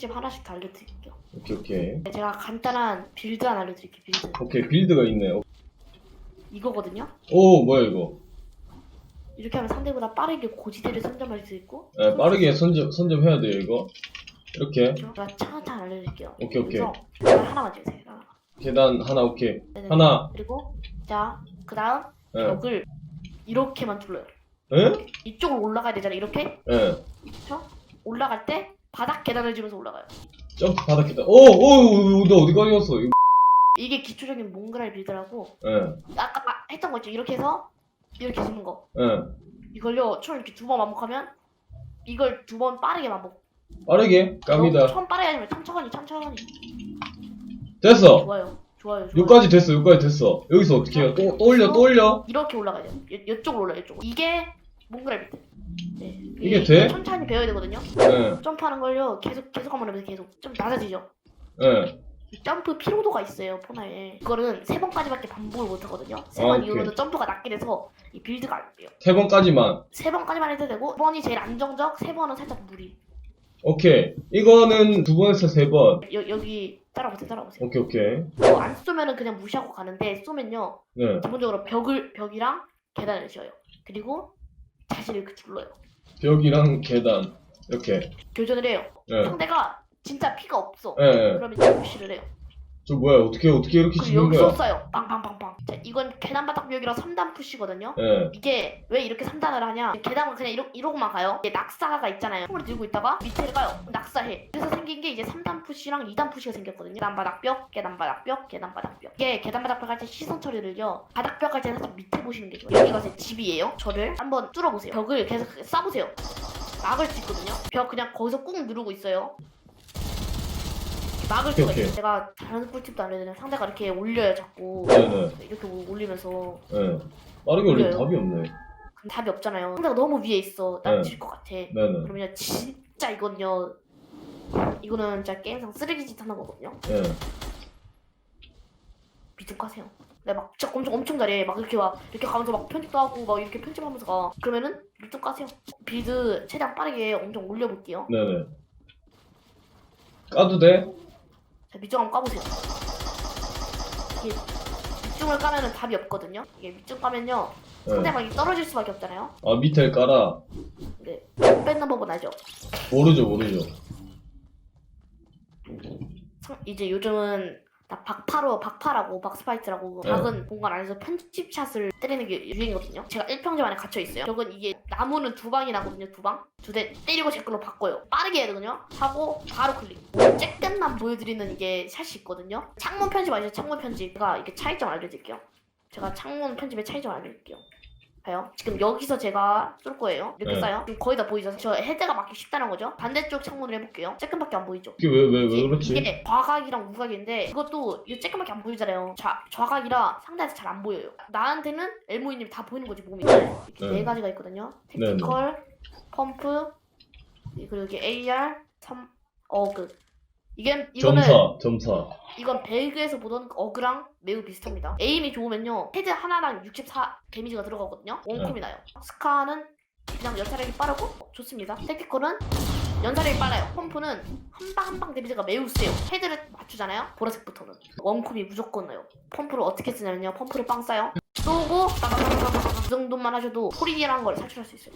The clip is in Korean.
꿀팁 하나씩 더 알려드릴게요. 오케이 오케이 네, 제가 간단한 빌드 하나 알려드릴게요. 빌드. 오케이 빌드가 있네 어, 이거거든요. 오 뭐야 이거 이렇게 하면 상대보다 빠르게 고지대를 선점할 수 있고 에, 빠르게 선점 선점해야 돼요 이거 이렇게 제가 차근차근 알려드릴게요. 오케이, 오케이. 그래서 하나만 주세요. 하나. 계단 하나 오케이 네네. 하나 그리고 자 그다음 예 벽을 이렇게만 둘러요. 에? 이쪽으로 올라가야 되잖아요. 이렇게 예 그렇죠? 올라갈 때 바닥 계단을 지면서 올라가요. 점프 바닥 계단 오오너 어디까지 갔어 이거 이게 기초적인 몽그랄 빌드라고 예 아까 했던 거 있죠. 이렇게 해서 이렇게 주는 거. 예. 이걸요 총 이렇게 두 번 반복하면 이걸 두 번 빠르게 반복. 빠르게 갑니다 처음 빠르게 하면 천천히 천천히. 됐어 좋아요. 좋아요. 좋아요. 여기까지 됐어 여기까지 됐어 여기서 어떻게 해요 또, 또 올려 또 올려 이렇게 올라가야 돼요. 이- 이쪽으로 올라요. 이쪽으로. 이게 몽그랄 빌드. 네. 이게 돼? 천천히 배워야 되거든요. 예 점프하는 걸요 계속 계속 한번 해보세요. 계속 좀 낮아지죠. 예. 이 점프 피로도가 있어요 포나에 이거는 세 번까지밖에 반복을 못 하거든요 세 아, 번 오케이. 이후로도 점프가 낮게 돼서 이 빌드가 안 돼요 세 번까지만 세 번까지만 해도 되고 두 번이 제일 안정적 세 번은 살짝 무리 오케이 이거는 두 번에서 세 번 여, 여기 따라보세요 따라보세요 오케이 오케이 어, 안 쏘면은 그냥 무시하고 가는데 쏘면요 네 기본적으로 벽을 벽이랑 계단을 씌워요 그리고 자신을 이렇게 눌러요 벽이랑 계단 이렇게. 교전을 해요. 예 상대가 진짜 피가 없어. 예, 예. 그러면 이제 푸시를 해요. 저 뭐야 어떻게 어떻게 이렇게 그리고 치는 여기서 거야? 쏴요. 빵빵빵 이건 계단 바닥 벽이랑 3단 푸시거든요. 예. 이게 왜 이렇게 3단을 하냐? 계단은 그냥 이러, 이러고만 가요. 이게 낙사가 있잖아요. 총을 들고 있다가 밑에를 가요. 낙사해. 그래서 생긴 게 이제 3단 푸시랑 2단 푸시가 생겼거든요. 계단 바닥 벽 계단 바닥 벽 계단 바닥 벽 이게 계단 바닥 벽 할 때 시선 처리를요. 바닥 벽 할 때는 살짝 밑에 보시는 게 좋아요. 여기가 제 집이에요. 저를 한번 뚫어보세요. 벽을 계속 쏴보세요. 막을 수 있거든요. 벽 그냥 거기서 꾹 누르고 있어요 막을 수가 오케이, 있어요 제가 다른 꿀팁도 알려드리면 상대가 이렇게 올려요 자꾸 네네 이렇게 올리면서 예 빠르게 올리면? 답이 없네 그럼 답이 없잖아요. 상대가 너무 위에 있어. 난 네. 질것 같아. 네네 그러면 진짜 이건요. 이거는 진짜 게임상 쓰레기짓 하는 거거든요. 예 비중 까세요. 내가 막 진짜 엄청 엄청 잘해. 막 이렇게 막 이렇게 가면서 막 편집도 하고 막 이렇게 편집하면서 가. 그러면은 비중 까세요. 빌드 최대한 빠르게 엄청 올려볼게요. 네네 까도 돼? 자, 밑중 한번 까보세요. 이게 밑중을 까면은 답이 없거든요. 이게 밑중 까면요. 예. 상대방이 떨어질 수밖에 없잖아요. 아 밑에 깔아 근데 뺏는 법은 알죠? 모르죠 모르죠 상- 이제 요즘은 다 박파로 박파라고 박스파이트라고 네. 작은 공간 안에서 편집샷을 때리는 게 유행이거든요. 제가 1평집 안에 갇혀 있어요. 벽은 이게 나무는 두 방이 나거든요. 두 방. 두 대 때리고 제 걸로 바꿔요. 빠르게 해야 되거든요. 하고 바로 클릭. 쬐끔만 보여드리는 이게 샷이 있거든요. 창문 편집 아시죠? 창문 편집. 제가 이게 차이점 알려드릴게요. 제가 창문 편집의 차이점 알려드릴게요. 봐요. 지금 여기서 제가 쏠 거예요. 이렇게 네. 쏴요. 지금 거의 다 보이죠? 저 헤드가 맞기 쉽다는 거죠. 반대쪽 창문을 해볼게요. 쬐끔밖에 안 보이죠? 이게 왜 왜왜 이게- 그렇지? 이게 좌각이랑 우각인데 이것도 이거 쬐끔밖에 안 보이잖아요. 좌, 좌각이라 상대한테 잘안 보여요. 나한테는 엘모이님 다 보이는 거지 몸이. 이렇게 네. 네 가지가 있거든요. 네네. 택티컬, 펌프, 그리고 이렇게 AR, 3, 어그. 이게 이거는 점사 점사 이건 벨그에서 보던 어그랑 매우 비슷합니다. 에임이 좋으면요 헤드 하나랑 64 데미지가 들어가거든요. 원콤이 나요. 스카는 그냥 연사력이 빠르고 어, 좋습니다. 택티컬은 연사력이 빨라요. pom프는 한 방 한 방 데미지가 매우 세요. 헤드를 맞추잖아요. 보라색부터는 원콤이 무조건 나요. 펌프를 어떻게 쓰냐면요. 펌프를 빵 쏴요. 쏘고 따다다다다다다 그 정도만 하셔도 홀인이라는 걸 탈출할 수 있어요.